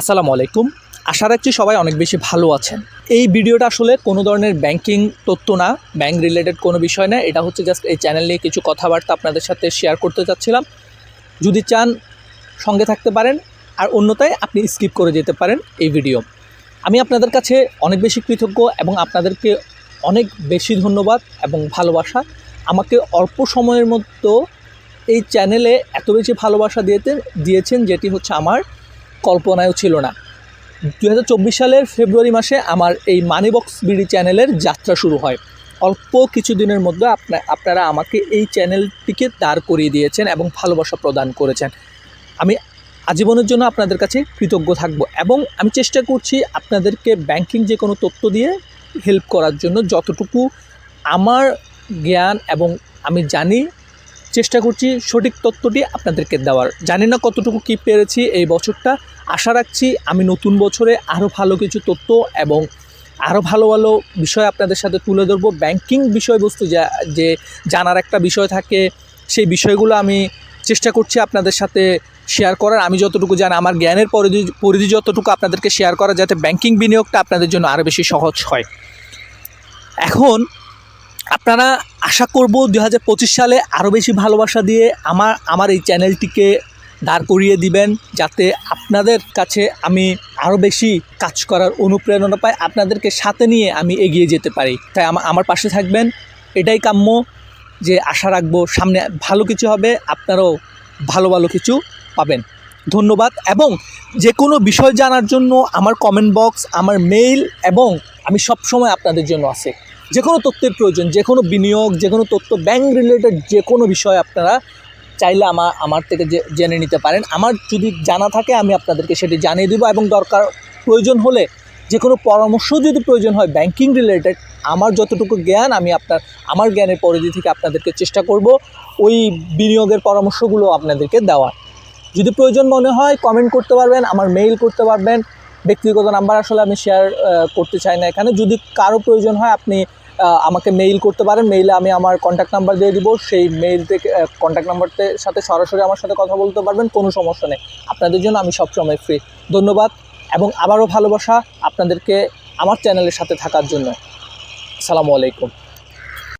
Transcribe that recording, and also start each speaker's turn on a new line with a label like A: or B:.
A: আসসালামু আলাইকুম। আশা রাখছি সবাই অনেক বেশি ভালো আছেন। এই ভিডিওটা আসলে কোনো ধরনের ব্যাংকিং তথ্য না ব্যাংক রিলেটেড কোনো বিষয় না। এটা হচ্ছে জাস্ট এই চ্যানেল নিয়ে কিছু কথাবার্তা আপনাদের সাথে শেয়ার করতে চাচ্ছিলাম। যদি চান সঙ্গে থাকতে পারেন, আর অন্যতায় আপনি স্কিপ করে যেতে পারেন এই ভিডিও আমি আপনাদের কাছে অনেক বেশি কৃতজ্ঞ এবং আপনাদেরকে অনেক বেশি ধন্যবাদ এবং ভালোবাসা। আমাকে অল্প সময়ের মধ্যে এই চ্যানেলে এত বেশি ভালোবাসা দিয়েতে দিয়েছেন, যেটি হচ্ছে আমার কল্পনায়ও ছিল না। দু হাজার চব্বিশ সালের ফেব্রুয়ারি মাসে আমার এই মানি বক্স বিডি চ্যানেলের যাত্রা শুরু হয়। অল্প কিছুদিনের মধ্যে আপনা, আপনারা আমাকে এই চ্যানেলটিকে দাঁড় করিয়ে দিয়েছেন এবং ভালোবাসা প্রদান করেছেন। আমি আজীবনের জন্য আপনাদের কাছে কৃতজ্ঞ থাকব এবং আমি চেষ্টা করছি আপনাদেরকে ব্যাংকিং যে কোনো তথ্য দিয়ে হেল্প করার জন্য যতটুকু আমার জ্ঞান এবং আমি জানি চেষ্টা করছি সঠিক তথ্যটি আপনাদেরকে দেওয়ার। জানি না কতটুকু কী পেরেছি এই বছরটা। আশা রাখছি আমি নতুন বছরে আরও ভালো কিছু তথ্য এবং আরও ভালো ভালো বিষয় আপনাদের সাথে তুলে ধরবো। ব্যাংকিং বিষয়বস্তু যা, যে জানার একটা বিষয় থাকে, সেই বিষয়গুলো আমি চেষ্টা করছি আপনাদের সাথে শেয়ার করার। আমি যতটুকু জানি, আমার জ্ঞানের পরিধি পরিধি যতটুকু আপনাদেরকে শেয়ার করা যাতে ব্যাংকিং বিনিয়োগটা আপনাদের জন্য আরও বেশি সহজ হয়। এখন আপনারা আশা করব দু হাজার পঁচিশ সালে আরও বেশি ভালোবাসা দিয়ে আমার আমার এই চ্যানেলটিকে দাঁড় করিয়ে দিবেন, যাতে আপনাদের কাছে আমি আরও বেশি কাজ করার অনুপ্রেরণা পাই, আপনাদেরকে সাথে নিয়ে আমি এগিয়ে যেতে পারি। তাই আমার পাশে থাকবেন। এটাই কাম্য যে আশা রাখব সামনে ভালো কিছু হবে, আপনারাও ভালো ভালো কিছু পাবেন। ধন্যবাদ এবং যে কোনো বিষয় জানার জন্য আমার কমেন্ট বক্স আমার মেইল এবং আমি সব সময় আপনাদের জন্য আছে। যে কোনো তথ্যের প্রয়োজন যে কোনো বিনিয়োগ যে কোনো তথ্য ব্যাংক রিলেটেড যে কোনো বিষয় আপনারা চাইলে আমার আমার থেকে জেনে নিতে পারেন। আমার যদি জানা থাকে, আমি আপনাদেরকে সেটি জানিয়ে দেবো এবং দরকার প্রয়োজন হলে যে কোনো পরামর্শ যদি প্রয়োজন হয় ব্যাংকিং রিলেটেড আমার যতটুকু জ্ঞান, আমি আপনার, আমার জ্ঞানের পরিধি থেকে আপনাদেরকে চেষ্টা করব ওই বিনিয়োগের পরামর্শগুলো আপনাদেরকে দেওয়ার। যদি প্রয়োজন মনে হয় কমেন্ট করতে পারবেন, আমার মেইল করতে পারবেন ব্যক্তিগত নাম্বার আসলে আমি শেয়ার করতে চাই না এখানে। যদি কারও প্রয়োজন হয়, আপনি আমাকে মেইল করতে পারেন। মেইলে আমি আমার কন্ট্যাক্ট নাম্বার দিয়ে দিব। সেই মেইল থেকে কন্ট্যাক্ট নাম্বারতে সাথে সরাসরি আমার সাথে কথা বলতে পারবেন। কোনো সমস্যা নেই। আপনাদের জন্য আমি সবসময় ফ্রি ধন্যবাদ এবং আবারও ভালোবাসা আপনাদেরকে আমার চ্যানেলের সাথে থাকার জন্য। আসসালামু আলাইকুম।